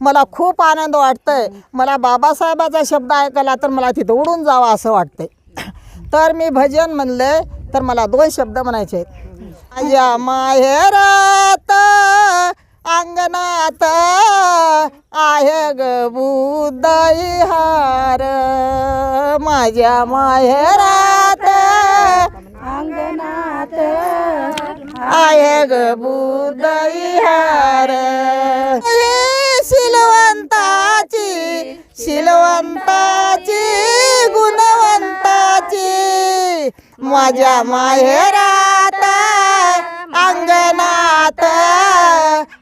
मला खूप आनंद वाटतंय. मला बाबासाहेबाचा शब्द ऐकायला तर मला तिथं उडून जावं असं वाटतंय. तर मी भजन म्हणले तर मला दोन शब्द म्हणायचे आहेत. माझ्या माहेरात अंगणात आहे ग बुदई हार. माझ्या माहेरात अंगणात आहे ग बुदई हार. माझ्या माहेरात अंगणात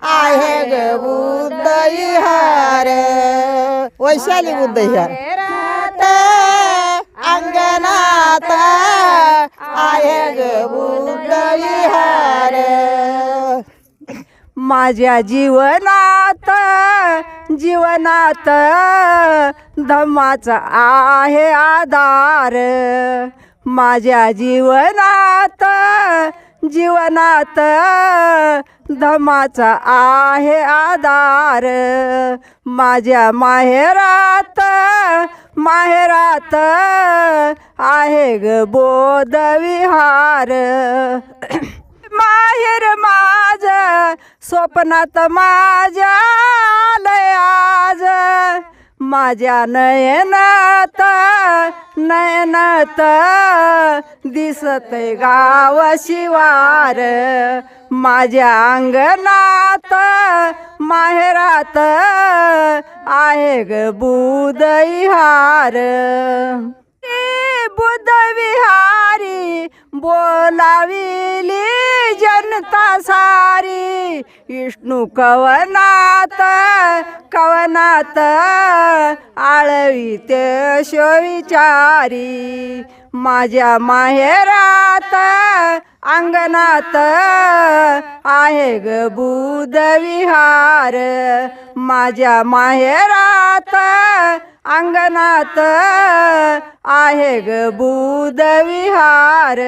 आहे ग बुद्धिहार वैशाली बुद्धई अंगणात आहे ग बुद्धई हार माझ्या जीवनात जीवनात धम्माचा आहे आधार. माझ्या जीवनात जीवनात धमाचा आहे आधार. माझ्या माहेरात माहेरात आहे ग बोधविहार. माहेर माझ स्वप्नात माझ्या आज माझ्या नयनात नयनत दिसत गाव शिवार. माझ्या अंगणात माहेरात आहे ग बुदई हार ते बुद्ध विहारी बोलाविली जनता सा विष्णू कवनात कवनात आळवी ते शोविचारी. माझ्या माहेरात अंगणात आहे ग बुध विहार माझ्या माहेरात अंगणात आहे ग बुध विहार